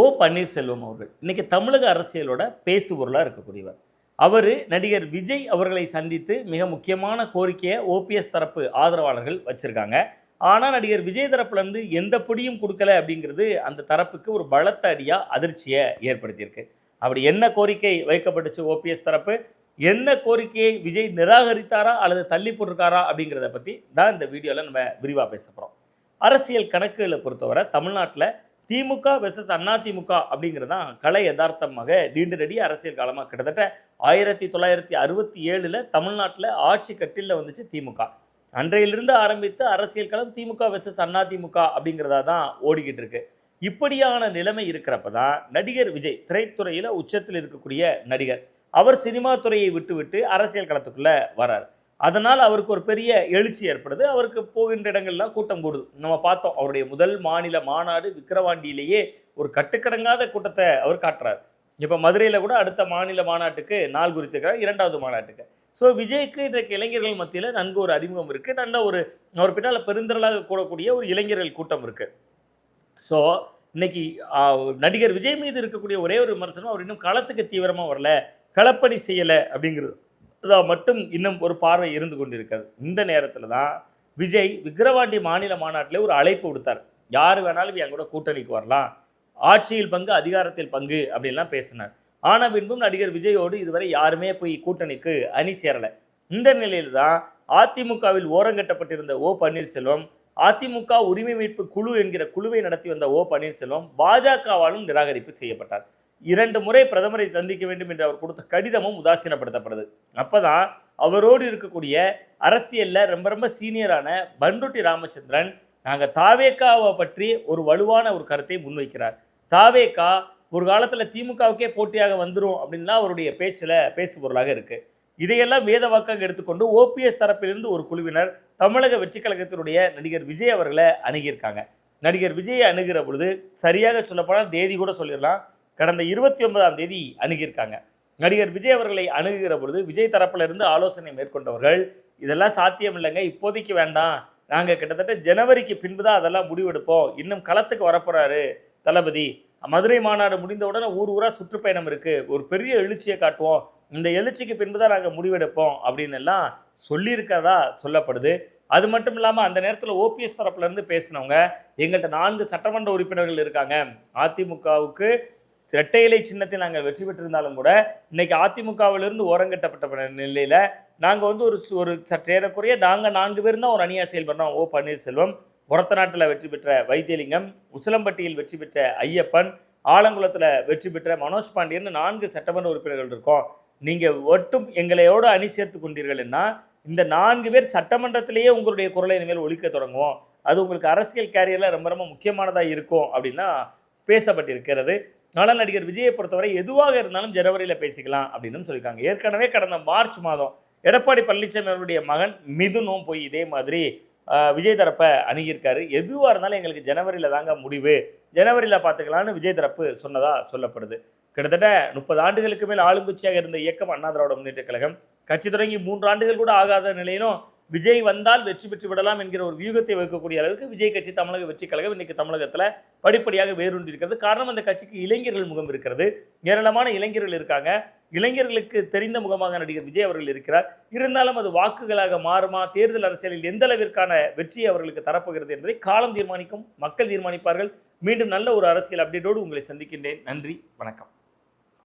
ஓ பன்னீர்செல்வம் அவர்கள். இன்றைக்கி தமிழக அரசியலோட பேசுபொருளாக இருக்கக்கூடியவர். அவர் நடிகர் விஜய் அவர்களை சந்தித்து மிக முக்கியமான கோரிக்கையை ஓபிஎஸ் தரப்பு ஆதரவாளர்கள் வச்சுருக்காங்க. ஆனால் நடிகர் விஜய் தரப்புலேருந்து எந்த பொடியும் கொடுக்கல அப்படிங்கிறது அந்த தரப்புக்கு ஒரு பலத்த அடியாக அதிர்ச்சியை ஏற்படுத்தியிருக்கு. அப்படி என்ன கோரிக்கை வைக்கப்பட்டுச்சு ஓபிஎஸ் தரப்பு? என்ன கோரிக்கையை விஜய் நிராகரித்தாரா அல்லது தள்ளி போட்டிருக்காரா அப்படிங்கிறத பற்றி தான் இந்த வீடியோவில் நம்ம விரிவாக பேச போகிறோம் அரசியல் கணக்குகளை பொறுத்தவரை தமிழ்நாட்டில் திமுக வெர்சஸ் அண்ணா அப்படிங்கிறது தான் கலை யதார்த்தமாக நீண்டு நெடிய அரசியல் காலமாக கிட்டத்தட்ட ஆயிரத்தி தொள்ளாயிரத்தி அறுபத்தி ஏழில் தமிழ்நாட்டில் ஆட்சி கட்டிலில் வந்துச்சு திமுக. அன்றையிலிருந்து ஆரம்பித்து அரசியல் களம் திமுக வெர்சஸ் திமுக அப்படிங்கிறதா தான் ஓடிக்கிட்டு இருக்கு. இப்படியான நிலைமை இருக்கிறப்ப தான் நடிகர் விஜய் திரைத்துறையில் உச்சத்தில் இருக்கக்கூடிய நடிகர். அவர் சினிமா துறையை விட்டுவிட்டு அரசியல் களத்துக்குள்ளே வரார். அதனால் அவருக்கு ஒரு பெரிய எழுச்சி ஏற்படுது. அவருக்கு போகின்ற இடங்கள்லாம் கூட்டம் கூடுது. நம்ம பார்த்தோம் அவருடைய முதல் மாநில மாநாடு விக்கிரவாண்டியிலேயே ஒரு கட்டுக்கடங்காத கூட்டத்தை அவர் காட்டுறார். இப்போ மதுரையில் கூட அடுத்த மாநில மாநாட்டுக்கு நாள் குறித்துக்கிறார் இரண்டாவது மாநாட்டுக்கு. ஸோ விஜய்க்கு இன்றைக்கு இளைஞர்கள் மத்தியில் நன்கு ஒரு அறிமுகம் இருக்குது நல்ல ஒரு அவர் பின்னால் பெருந்திரளாக கூடக்கூடிய ஒரு இளைஞர்கள் கூட்டம் இருக்குது ஸோ இன்னைக்கு நடிகர் விஜய் மீது இருக்கக்கூடிய ஒரே ஒரு விமர்சனம் அவர் இன்னும் களத்துக்கு தீவிரமாக வரல களப்பணி செய்யலை அப்படிங்கிறது. மட்டும் இன்னும் ஒரு பார்வை இருந்து கொண்டிருக்கிறது. இந்த நேரத்தில் தான் விஜய் விக்கிரவாண்டி மாநில மாநாட்டில் ஒரு அழைப்பு விடுத்தார். யார் வேணாலும் என் கூட கூட்டணிக்கு வரலாம். ஆட்சியில் பங்கு அதிகாரத்தில் பங்கு அப்படின்லாம் பேசினார். ஆன பின்பும் நடிகர் விஜயோடு இதுவரை யாருமே போய் கூட்டணிக்கு அணி சேரலை. இந்த நிலையில் தான் அதிமுகவில் ஓரங்கட்டப்பட்டிருந்த ஓ பன்னீர்செல்வம் அதிமுக உரிமை மீட்பு குழு என்கிற குழுவை நடத்தி வந்த ஓ பன்னீர்செல்வம் பாஜகவாலும் நிராகரிப்பு செய்யப்பட்டார். இரண்டு முறை பிரதமரை சந்திக்க வேண்டும் என்று அவர் கொடுத்த கடிதமும் உதாசீனப்படுத்தப்படுது. அப்பதான் அவரோடு இருக்கக்கூடிய அரசியலில் ரொம்ப ரொம்ப சீனியரான பண்ருட்டி ராமச்சந்திரன் நாங்கள் தாவேக்காவை பற்றி ஒரு வலுவான ஒரு கருத்தை முன்வைக்கிறார். தாவேக்கா ஒரு காலத்தில் திமுகவுக்கே போட்டியாக வந்துடும் அப்படின்லாம் அவருடைய பேச்சில் பேசுபொருளாக இருக்குது இதையெல்லாம் வேத வாக்காக எடுத்துக்கொண்டு ஓபிஎஸ் தரப்பிலிருந்து ஒரு குழுவினர் தமிழக வெற்றி கழகத்தினுடைய நடிகர் விஜய் அவர்களை அணுகியிருக்காங்க. நடிகர் விஜயை அணுகிற பொழுது சரியாக சொல்லப்போனால் தேதி கூட சொல்லிடலாம். கடந்த இருபத்தி ஒன்பதாம் தேதி அணுகியிருக்காங்க. நடிகர் விஜய் அவர்களை அணுகுகிற பொழுது விஜய் தரப்பிலிருந்து ஆலோசனை மேற்கொண்டவர்கள் இதெல்லாம் சாத்தியம் இல்லைங்க இப்போதைக்கு வேண்டாம். நாங்கள் கிட்டத்தட்ட ஜனவரிக்கு பின்பு தான் அதெல்லாம் முடிவெடுப்போம். இன்னும் களத்துக்கு வரப்போகிறாரு தளபதி. மதுரை மாநாடு முடிந்தவுடனே ஊர் ஊராக சுற்றுப்பயணம் இருக்குது ஒரு பெரிய எழுச்சியை காட்டுவோம். இந்த எழுச்சிக்கு பின்பு தான் நாங்கள் முடிவெடுப்போம். அப்படின்னு எல்லாம் சொல்லியிருக்கிறதா சொல்லப்படுது. அது மட்டும் இல்லாமல் அந்த நேரத்தில் ஓபிஎஸ் தரப்புலேருந்து பேசினவங்க எங்கள்கிட்ட நான்கு சட்டமன்ற உறுப்பினர்கள் இருக்காங்க. அதிமுகவுக்கு இரட்டை இலை சின்னத்தில் நாங்கள் வெற்றி பெற்றிருந்தாலும் கூட இன்னைக்கு அதிமுகவிலிருந்து ஓரங்கட்டப்பட்ட நிலையில் நாங்கள் வந்து ஒரு ஒரு சற்றேறக்குறைய நாங்கள் நான்கு பேர் தான் ஒரு அணியாக செயல்படுறோம். ஓ பன்னீர்செல்வம் ஒரத்த நாட்டில் வெற்றி பெற்ற வைத்தியலிங்கம் உசிலம்பட்டியில் வெற்றி பெற்ற ஐயப்பன் ஆலங்குளத்தில் வெற்றி பெற்ற மனோஜ் பாண்டியன் நான்கு சட்டமன்ற உறுப்பினர்கள் இருக்கோம். நீங்கள் ஒட்டும் எங்களையோடு அணி சேர்த்து கொண்டீர்கள்னா இந்த நான்கு பேர் சட்டமன்றத்திலேயே உங்களுடைய குரலை இனிமேல் ஒழிக்க தொடங்குவோம். அது உங்களுக்கு அரசியல் கேரியரில் ரொம்ப ரொம்ப முக்கியமானதாக இருக்கும் அப்படின்னா பேசப்பட்டிருக்கிறது. ஆனால் நடிகர் விஜயை பொறுத்தவரை எதுவாக இருந்தாலும் ஜனவரியில் பேசிக்கலாம் அப்படின்னு சொல்லியிருக்காங்க. ஏற்கனவே கடந்த மார்ச் மாதம் எடப்பாடி பழனிசாமி அவருடைய மகன் மிதுனும் போய் இதே மாதிரி விஜய் தரப்பை அணுகியிருக்காரு. எதுவாக இருந்தாலும் எங்களுக்கு ஜனவரியில் தாங்க முடிவு. ஜனவரியில் பார்த்துக்கலான்னு விஜய் தரப்பு சொன்னதாக சொல்லப்படுது. கிட்டத்தட்ட முப்பது ஆண்டுகளுக்கு மேல் ஆளுங்கட்சியாக இருந்த இயக்கம் அண்ணா திராவிட முன்னேற்ற கழகம். கட்சி தொடங்கி மூன்று ஆண்டுகள் கூட ஆகாத நிலையிலும் விஜய் வந்தால் வெற்றி பெற்று விடலாம் என்கிற ஒரு வியூகத்தை வைக்கக்கூடிய அளவுக்கு விஜய் கட்சி தமிழக வெற்றி கழகம் இன்னைக்கு தமிழகத்தில் படிப்படியாக வேரூன்றி இருக்கிறது காரணம் அந்த கட்சிக்கு இளைஞர்கள் முகம் இருக்கிறது. ஏராளமான இளைஞர்கள் இருக்காங்க. இளைஞர்களுக்கு தெரிந்த முகமாக நடிகர் விஜய் அவர்கள் இருக்கிறார். இருந்தாலும் அது வாக்குகளாக மாறுமா? தேர்தல் அரசியலில் எந்த அளவிற்கான வெற்றியை அவர்களுக்கு தரப்போகிறது என்பதை காலம் தீர்மானிக்கும் மக்கள் தீர்மானிப்பார்கள். மீண்டும் நல்ல ஒரு அரசியல் அப்டேட்டோடு உங்களை சந்திக்கின்றேன். நன்றி வணக்கம்.